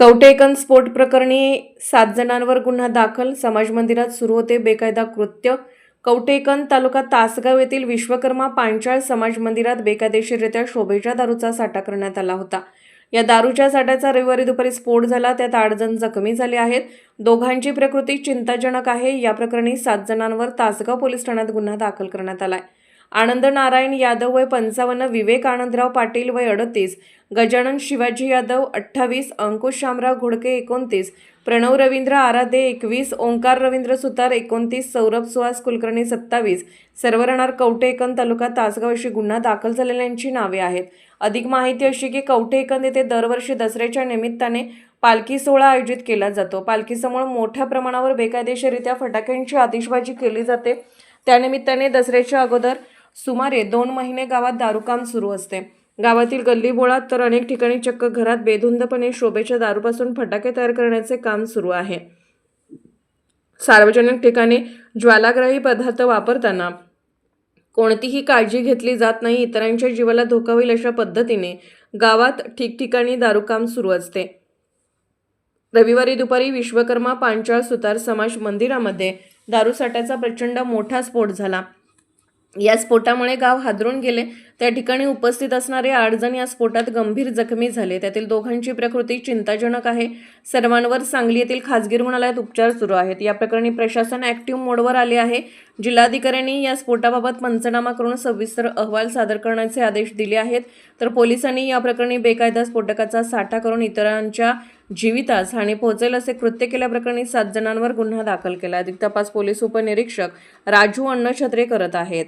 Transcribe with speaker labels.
Speaker 1: कवटेकन स्फोट प्रकरणी सात जणांवर गुन्हा दाखल. समाज मंदिरात सुरू होते बेकायदा कृत्य. कवटेकन तालुका तासगाव येथील विश्वकर्मा पांचाळ समाज मंदिरात बेकायदेशीररित्या शोभेच्या दारूचा साठा करण्यात आला होता. या दारूच्या साठ्याचा रविवारी दुपारी स्फोट झाला. त्यात आठ जण जखमी झाले आहेत. दोघांची प्रकृती चिंताजनक आहे. या प्रकरणी सात जणांवर तासगाव पोलीस ठाण्यात गुन्हा दाखल करण्यात आला आहे आनंद नारायण यादव वय पंचावन्न विवेक आनंदराव पाटील वय अडतीस गजानन शिवाजी यादव अठ्ठावीस अंकुश शामराव घोडके एकोणतीस प्रणव रवींद्र आराधे एकवीस ओंकार रवींद्र सुतार एकोणतीस सौरभ सुहास कुलकर्णी सत्तावीस सर्व राहणार कवठेकन तालुका तासगाव अशी गुन्हा दाखल झालेल्यांची नावे आहेत. अधिक माहिती अशी की कवठेकन येथे दरवर्षी दसऱ्याच्या निमित्ताने पालखी सोहळा आयोजित केला जातो. पालखीसमोर मोठ्या प्रमाणावर बेकायदेशीररित्या फटाक्यांची आतिषबाजी केली जाते. त्यानिमित्ताने दसऱ्याच्या अगोदर सुमारे दोन महिने गावात दारूकाम सुरू असते. गावातील गल्लीबोळात तर अनेक ठिकाणी चक्क घरात बेधुंदपणे शोभेच्या दारूपासून फटाके तयार करण्याचे काम सुरू आहे. सार्वजनिक ठिकाणी ज्वालाग्राही पदार्थ वापरताना कोणतीही काळजी घेतली जात नाही इतरांच्या जीवाला धोका होईल अशा पद्धतीने गावात ठिकठिकाणी दारूकाम सुरू असते. रविवारी दुपारी विश्वकर्मा पांचाळ सुतार समाज मंदिरामध्ये दारूसाठ्याचा प्रचंड मोठा स्फोट झाला. या स्फोटामुळे गाव हादरून गेले. त्या ठिकाणी उपस्थित असणारे आठ जण या स्फोटात गंभीर जखमी झाले. त्यातील दोघांची प्रकृती चिंताजनक आहे. सर्वांवर सांगली येथील खासगी रुग्णालयात उपचार सुरू आहेत. या प्रकरणी प्रशासन ॲक्टिव्ह मोडवर आले आहे. जिल्हाधिकाऱ्यांनी या स्फोटाबाबत पंचनामा करून सविस्तर अहवाल सादर करण्याचे आदेश दिले आहेत. तर पोलिसांनी या प्रकरणी बेकायदा स्फोटकाचा साठा करून इतरांच्या जीवितास हानी पोहोचेल असे कृत्य केल्याप्रकरणी सात जणांवर गुन्हा दाखल केला अधिक तपास पोलीस उपनिरीक्षक राजू अण्णछत्रे करत आहेत.